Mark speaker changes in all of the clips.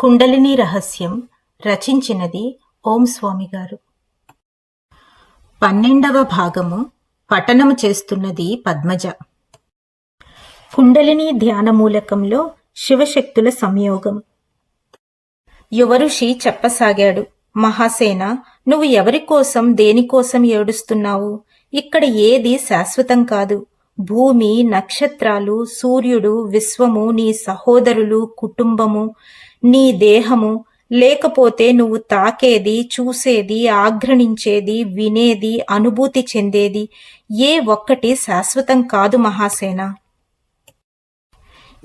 Speaker 1: కుండలిని రహస్యం రచించినది ఓం స్వామి గారు. పన్నెండవ భాగము పఠనము చేస్తున్నది పద్మజ. కుండలిని ధ్యానమూలకంలో శివశక్తుల సంయోగం. యువరుషి చెప్పసాగాడు మహాసేన నువ్వు ఎవరి కోసం దేనికోసం ఏడుస్తున్నావు? ఇక్కడ ఏది శాశ్వతం కాదు. భూమి నక్షత్రాలు సూర్యుడు విశ్వము నీ సహోదరులు కుటుంబము నీ దేహము లేకపోతే నువ్వు తాకేది చూసేది ఆగ్రణించేది వినేది అనుభూతి చెందేది ఏ ఒక్కటి శాశ్వతం కాదు మహాసేన.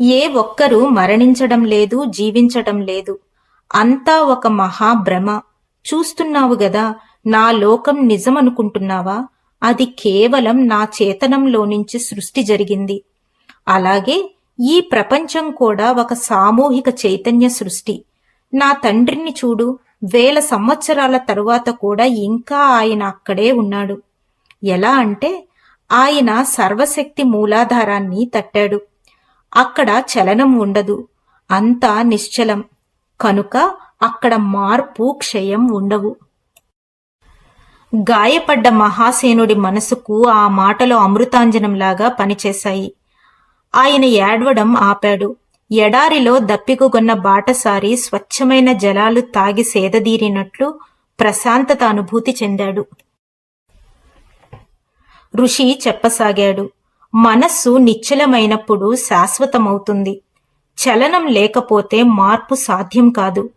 Speaker 1: ఏ ఒక్కరూ మరణించడం లేదు జీవించడం లేదు. అంతా ఒక మహాభ్రమ. చూస్తున్నావు గదా నా లోకం నిజమనుకుంటున్నావా? అది కేవలం నా చేతనంలో నుంచి సృష్టి జరిగింది. అలాగే ఈ ప్రపంచం కూడా ఒక సామూహిక చైతన్య సృష్టి. నా తండ్రిని చూడు వేల సంవత్సరాల తరువాత కూడా ఇంకా ఆయన అక్కడే ఉన్నాడు. ఎలా అంటే ఆయన సర్వశక్తి మూలాధారాన్ని తట్టాడు. అక్కడ చలనం ఉండదు అంతా నిశ్చలం. కనుక అక్కడ మార్పు క్షయం ఉండవు. గాయపడ్డ మహాసేనుడి మనసుకు ఆ మాటలు అమృతాంజనంలాగా పనిచేశాయి. ఆయన ఏడవడం ఆపాడు. ఎడారిలో దప్పికొన్న బాటసారి స్వచ్ఛమైన జలాలు తాగి సేదదీరినట్లు ప్రశాంతత అనుభూతి చెందాడు. ఋషి చెప్పసాగాడు మనస్సు నిశ్చలమైనప్పుడు శాశ్వతమవుతుంది. చలనం లేకపోతే మార్పు సాధ్యం కాదు.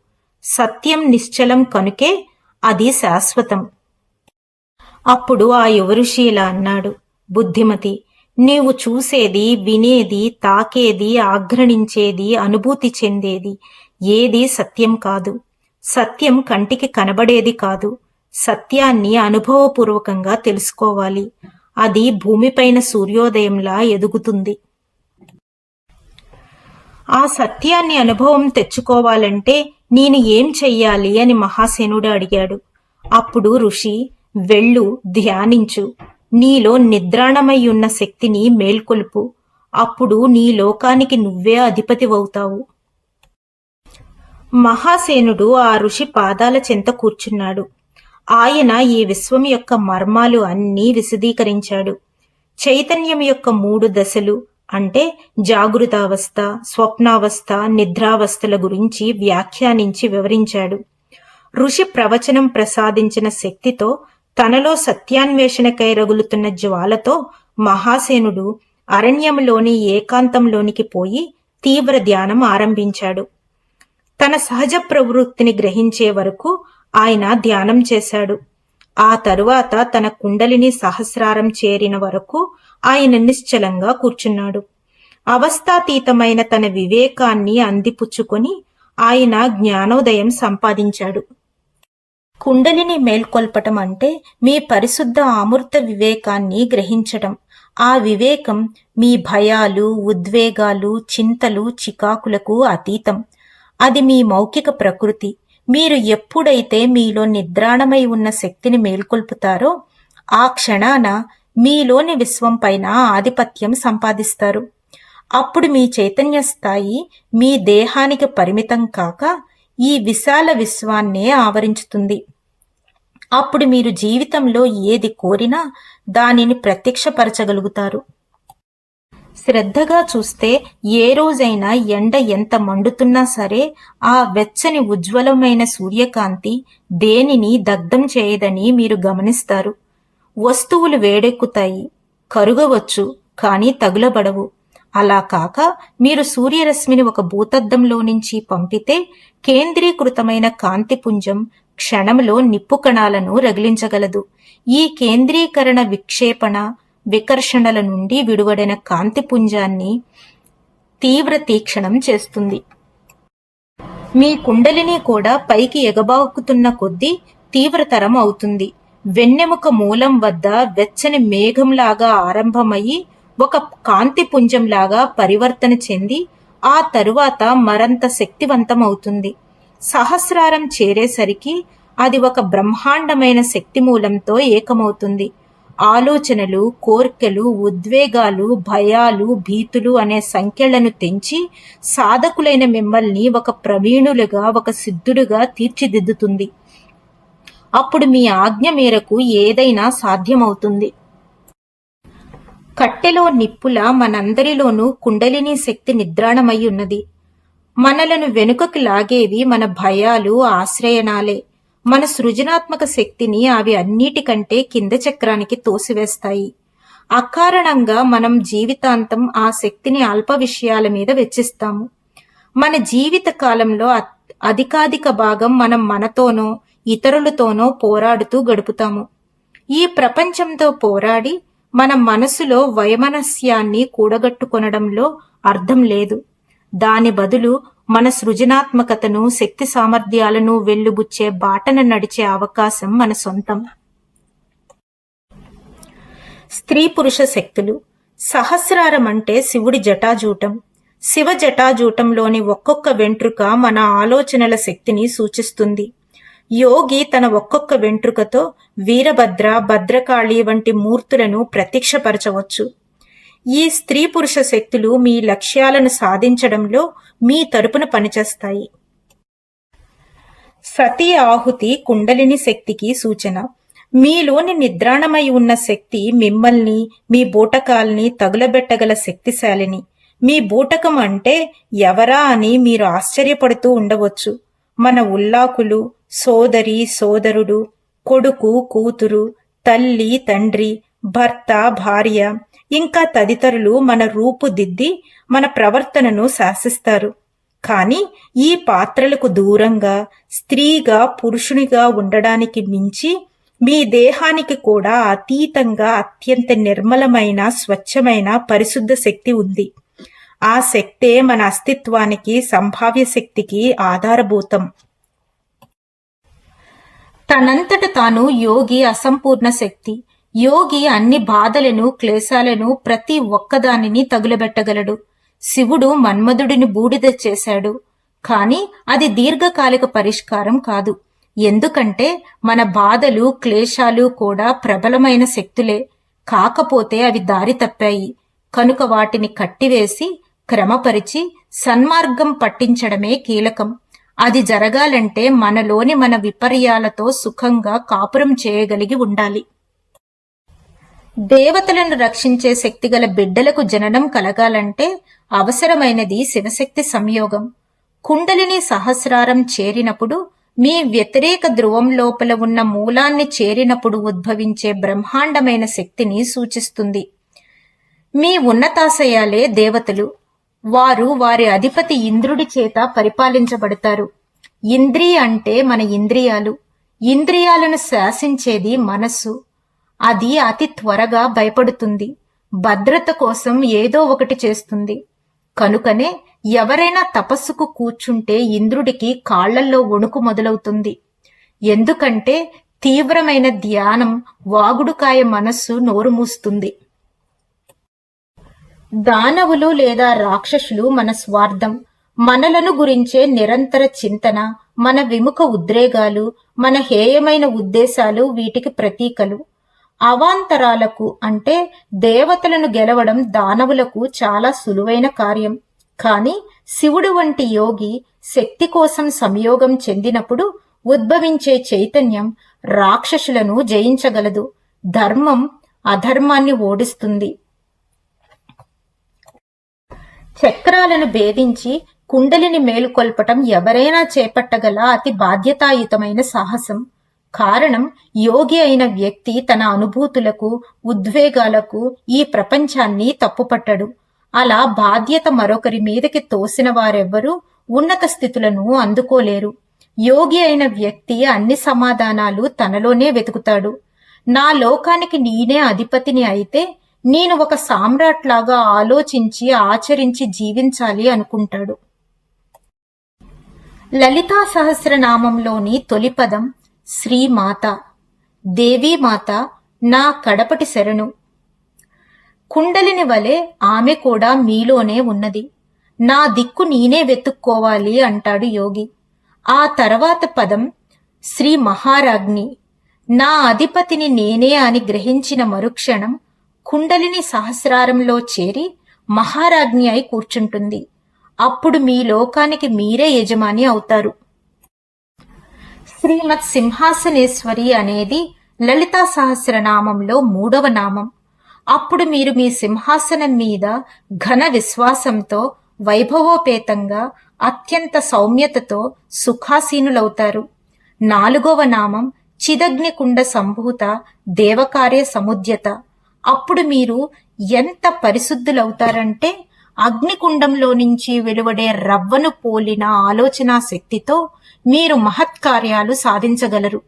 Speaker 1: సత్యం నిశ్చలం కనుకే అది శాశ్వతం అప్పుడు ఆ యువఋషి ఇలా అన్నాడు బుద్ధిమతి నీవు చూసేది వినేది తాకేది ఆగ్రణించేది అనుభూతి చెందేది. ఏది సత్యం కాదు. సత్యం కంటికి కనబడేది కాదు. సత్యాన్ని అనుభవపూర్వకంగా తెలుసుకోవాలి. అది భూమిపైన సూర్యోదయంలా ఎదుగుతుంది. ఆ సత్యాన్ని అనుభవం తెచ్చుకోవాలంటే నేను ఏం చెయ్యాలి అని మహాసేనుడు అడిగాడు. అప్పుడు ఋషి వెళ్ళు ధ్యానించు. నీలో నిద్రాణమై ఉన్న శక్తిని మేల్కొల్పు. అప్పుడు నీ లోకానికి నువ్వే అధిపతివవుతావు మహాసేనుడు ఆ ఋషి పాదాల చెంత కూర్చున్నాడు. ఆయన ఈ విశ్వం యొక్క మర్మాలు అన్నీ విశదీకరించాడు. చైతన్యం యొక్క మూడు దశలు అంటే జాగృతావస్థ స్వప్నావస్థ నిద్రావస్థల గురించి వ్యాఖ్యానించి వివరించాడు. ఋషి ప్రవచనం ప్రసాదించిన శక్తితో తనలో సత్యాన్వేషణకై రగులుతున్న జ్వాలతో మహాసేనుడు అరణ్యంలోని ఏకాంతంలోనికి పోయి తీవ్ర ధ్యానం ఆరంభించాడు. తన సహజ ప్రవృత్తిని గ్రహించే వరకు ఆయన ధ్యానం చేశాడు. ఆ తరువాత తన కుండలిని సహస్రారం చేరిన వరకు ఆయన నిశ్చలంగా కూర్చున్నాడు. అవస్థాతీతమైన తన వివేకాన్ని అందిపుచ్చుకొని ఆయన జ్ఞానోదయం సంపాదించాడు. కుండలిని మేల్కొల్పటం అంటే మీ పరిశుద్ధ అమృత వివేకాన్ని గ్రహించటం. ఆ వివేకం మీ భయాలు ఉద్వేగాలు చింతలు చికాకులకు అతీతం. అది మీ మౌఖిక ప్రకృతి. మీరు ఎప్పుడైతే మీలో నిద్రాణమై ఉన్న శక్తిని మేల్కొల్పుతారో ఆ క్షణాన మీలోని విశ్వం పైన ఆధిపత్యం సంపాదిస్తారు. అప్పుడు మీ చైతన్య స్థాయి మీ దేహానికి పరిమితం కాక ఈ విశాల విశ్వాన్నే ఆవరించుతుంది. అప్పుడు మీరు జీవితంలో ఏది కోరినా దానిని ప్రత్యక్షపరచగలుగుతారు. శ్రద్ధగా చూస్తే ఏ రోజైనా ఎండ ఎంత మండుతున్నా సరే ఆ వెచ్చని ఉజ్వలమైన సూర్యకాంతి దేనిని దగ్ధం చేయదని మీరు గమనిస్తారు. వస్తువులు వేడెక్కుతాయి కరుగవచ్చు కానీ తగులబడవు. అలా కాక మీరు సూర్యరశ్మిని ఒక భూతద్దంలో నుంచి పంపితే కేంద్రీకృతమైన కాంతిపుంజం క్షణంలో నిప్పు కణాలను రగిలించగలదు. ఈ కేంద్రీకరణ విక్షేపణ వికర్షణల నుండి విడువడిన కాంతిపుంజాన్ని తీవ్ర తీక్షణం చేస్తుంది. మీ కుండలిని కూడా పైకి ఎగబాకుతున్న కొద్దీ తీవ్రతరం అవుతుంది. వెన్నెముక మూలం వద్ద వెచ్చని మేఘంలాగా ఆరంభమయ్యి ఒక కాంతిపుంజంలాగా పరివర్తన చెంది ఆ తరువాత మరంత శక్తివంతమవుతుంది. సహస్రారం చేరేసరికి అది ఒక బ్రహ్మాండమైన శక్తి మూలంతో ఏకమవుతుంది. ఆలోచనలు కోర్కెలు ఉద్వేగాలు భయాలు భీతులు అనే సంఖ్యలను తెంచి సాధకులైన మిమ్మల్ని ఒక ప్రవీణులుగా ఒక సిద్ధుడుగా తీర్చిదిద్దుతుంది. అప్పుడు మీ ఆజ్ఞ మేరకు ఏదైనా సాధ్యమవుతుంది. కట్టెలో నిప్పుల మనందరిలోనూ కుండలిని శక్తి నిద్రాణమై ఉన్నది. మనలను వెనుకకు లాగేవి మన భయాలు ఆశ్రయణాలే. మన సృజనాత్మక శక్తిని అవి అన్నిటికంటే కింద చక్రానికి తోసివేస్తాయి. అకారణంగా మనం జీవితాంతం ఆ శక్తిని అల్ప విషయాల మీద వెచ్చిస్తాము. మన జీవిత కాలంలో అధికాధిక భాగం మనం మనతోనో ఇతరులతోనో పోరాడుతూ గడుపుతాము. ఈ ప్రపంచంతో పోరాడి మన మనసులో వైమనస్యాన్ని కూడగట్టుకొనడంలో అర్థం లేదు. దాని బదులు మన సృజనాత్మకతను శక్తి సామర్థ్యాలను వెల్లుబుచ్చే బాటన నడిచే అవకాశం మన సొంతం. స్త్రీ పురుష శక్తులు. సహస్రారం అంటే శివుడి జటాజూటం. శివ జటాజూటంలోని ఒక్కొక్క వెంట్రుక మన ఆలోచనల శక్తిని సూచిస్తుంది. యోగి తన ఒక్కొక్క వెంట్రుకతో వీరభద్ర భద్రకాళి వంటి మూర్తులను ప్రత్యక్షపరచవచ్చు. ఈ స్త్రీ పురుష శక్తులు మీ లక్ష్యాలను సాధించడంలో మీ తరపున పనిచేస్తాయి. సతీ ఆహుతి కుండలిని శక్తికి సూచన. మీలోని నిద్రాణమై ఉన్న శక్తి మిమ్మల్ని మీ బూటకాల్ని తగులబెట్టగల శక్తిశాలిని. మీ బూటకం అంటే ఎవరా అని మీరు ఆశ్చర్యపడుతూ ఉండవచ్చు. మన ఉల్లాకులు సోదరి సోదరుడు కొడుకు కూతురు తల్లి తండ్రి భర్త భార్య ఇంకా తదితరులు మన రూపుదిద్ది మన ప్రవర్తనను శాసిస్తారు. కానీ ఈ పాత్రలకు దూరంగా స్త్రీగా పురుషునిగా ఉండడానికి మించి మీ దేహానికి కూడా అతీతంగా అత్యంత నిర్మలమైన స్వచ్ఛమైన పరిశుద్ధ శక్తి ఉంది. ఆ శక్తే మన అస్తిత్వానికి సంభావ్య శక్తికి ఆధారభూతం. తనంతట తాను యోగి అసంపూర్ణ శక్తి. యోగి అన్ని బాధలను క్లేశాలను ప్రతి ఒక్కదానిని తగులబెట్టగలడు. శివుడు మన్మధుడిని బూడిద చేశాడు. కాని అది దీర్ఘకాలిక పరిష్కారం కాదు. ఎందుకంటే మన బాధలు క్లేశాలు కూడా ప్రబలమైన శక్తులే. కాకపోతే అవి దారి తప్పాయి. కనుక వాటిని కట్టివేసి క్రమపరిచి సన్మార్గం పట్టించడమే కీలకం. అది జరగాలంటే మనలోని మన విపర్యాలతో సుఖంగా కాపురం చేయగలిగి ఉండాలి. దేవతలను రక్షించే శక్తిగల బిడ్డలకు జననం కలగాలంటే అవసరమైనది శివశక్తి సంయోగం. కుండలిని సహస్రారం చేరినప్పుడు మీ వ్యతిరేక ధ్రువం లోపల ఉన్న మూలాన్ని చేరినప్పుడు ఉద్భవించే బ్రహ్మాండమైన శక్తిని సూచిస్తుంది. మీ ఉన్నతాశయాలే దేవతలు. వారు వారి అధిపతి ఇంద్రుడి చేత పరిపాలించబడతారు. ఇంద్రియ అంటే మన ఇంద్రియాలు. ఇంద్రియాలను శాసించేది మనస్సు. అది అతి త్వరగా భయపడుతుంది. భద్రత కోసం ఏదో ఒకటి చేస్తుంది. కనుకనే ఎవరైనా తపస్సుకు కూర్చుంటే ఇంద్రుడికి కాళ్ళల్లో వణుకు మొదలవుతుంది. ఎందుకంటే తీవ్రమైన ధ్యానం వాగుడుకాయ మనస్సు నోరు మూస్తుంది. దానవులు లేదా రాక్షసులు మన స్వార్థం మనలను గురించే నిరంతర చింతన మన విముఖ ఉద్రేగాలు మన హేయమైన ఉద్దేశాలు వీటికి ప్రతీకలు. అవాంతరాలకు అంటే దేవతలను గెలవడం దానవులకు చాలా సులువైన కార్యం. కాని శివుడు వంటి యోగి శక్తి కోసం సంయోగం చెందినప్పుడు ఉద్భవించే చైతన్యం రాక్షసులను జయించగలదు. ధర్మం అధర్మాన్ని ఓడిస్తుంది. చక్రాలను భేదించి కుండలిని మేలుకొల్పటం ఎవరైనా చేపట్టగల అతి బాధ్యతాయుతమైన సాహసం. కారణం యోగి అయిన వ్యక్తి తన అనుభూతులకు ఉద్వేగాలకు ఈ ప్రపంచాన్ని తప్పుపట్టడు. అలా బాధ్యత మరొకరి మీదకి తోసిన వారెవ్వరూ ఉన్నత స్థితులను అందుకోలేరు. యోగి అయిన వ్యక్తి అన్ని సమాధానాలు తనలోనే వెతుకుతాడు. నా లోకానికి నేనే అధిపతిని అయితే నేను ఒక సామ్రాట్ లాగా ఆలోచించి ఆచరించి జీవించాలి అనుకుంటాడు. లలితా సహస్రనామంలోని తొలి పదం శ్రీమాత దేవీమాత నా కడపటి శరణు. కుండలిని వలె ఆమె కూడా మీలోనే ఉన్నది. నా దిక్కు నేనే వెతుక్కోవాలి అంటాడు యోగి. ఆ తర్వాత పదం శ్రీ మహారాజ్ని. నా అధిపతిని నేనే అని గ్రహించిన మరుక్షణం కుండలిని సహస్రారంలో చేరి మహారాజ్ఞి అయి కూర్చుంటుంది. అప్పుడు మీ లోకానికి మీరే యజమాని అవుతారు. శ్రీమత్ సింహాసనేశ్వరి అనేది లలితా సహస్రనామంలో మూడవ నామం. అప్పుడు మీరు మీ సింహాసనం మీద ఘన విశ్వాసంతో వైభవోపేతంగా అత్యంత సౌమ్యతతో సుఖాసీనులవుతారు. నాలుగవ నామం చిదగ్నికుండ సంభూత దేవకార్య సముద్యత. అప్పుడు మీరు ఎంత పరిశుద్ధులవుతారంటే అగ్నికుండంలో నుంచి వెలువడే రవ్వను పోలిన ఆలోచనా శక్తితో మీరు మహత్కార్యాలు సాధించగలరు.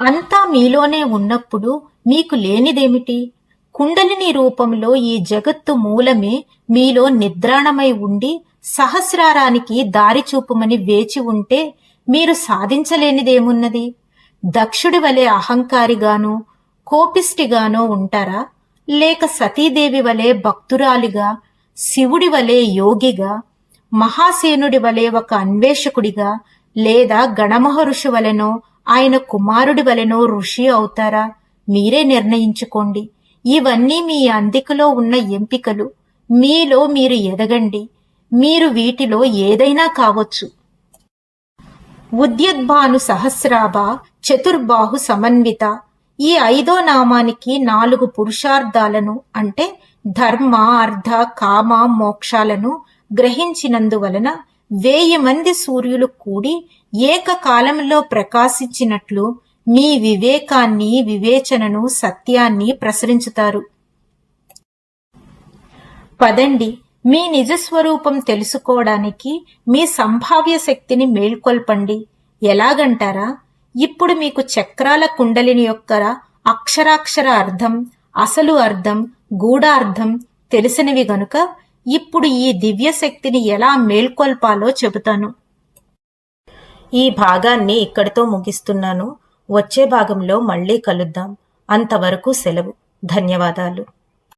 Speaker 1: అంతా మీలోనే ఉన్నప్పుడు మీకు లేనిదేమిటి? కుండలిని రూపంలో ఈ జగత్తు మూలమే మీలో నిద్రాణమై ఉండి సహస్రారానికి దారి చూపుమని వేచి ఉంటే మీరు సాధించలేనిదేమున్నది? దక్షుడి వలె అహంకారిగానో కోపిష్టిగానో ఉంటారా? లేక సతీదేవి వలె భక్తురాలిగా శివుడి వలె యోగిగా మహాసేనుడి వలె ఒక అన్వేషకుడిగా లేదా గణమహర్షి వలెనో ఆయన కుమారుడి వలెనో ఋషి అవుతారా? మీరే నిర్ణయించుకోండి. ఇవన్నీ మీ అందికలో ఉన్న ఎంపికలు. మీలో మీరు ఎదగండి. మీరు వీటిలో ఏదైనా కావచ్చు. ఉద్యద్భాను సహస్రాభ చతుర్బాహు సమన్విత. ఈ ఐదో నామానికి నాలుగు పురుషార్థాలను అంటే ధర్మ అర్ధ కామ మోక్షాలను గ్రహించినందువలన వేయి మంది సూర్యులు కూడి ఏకకాలంలో ప్రకాశించినట్లు మీ వివేకాన్ని వివేచనను సత్యాన్ని ప్రసరించుతారు. పదండి మీ నిజస్వరూపం తెలుసుకోవడానికి మీ సంభావ్య శక్తిని మేల్కొల్పండి. ఎలాగంటారా? ఇప్పుడు మీకు చక్రాల కుండలిని యొక్క అక్షరాక్షర అర్థం అసలు అర్థం గూఢార్థం తెలిసినవి గనుక ఇప్పుడు ఈ దివ్య శక్తిని ఎలా మేల్కొల్పాలో చెబుతాను. ఈ భాగాన్ని ఇక్కడితో ముగిస్తున్నాను. వచ్చే భాగంలో మళ్ళీ కలుద్దాం. అంతవరకు సెలవు. ధన్యవాదాలు.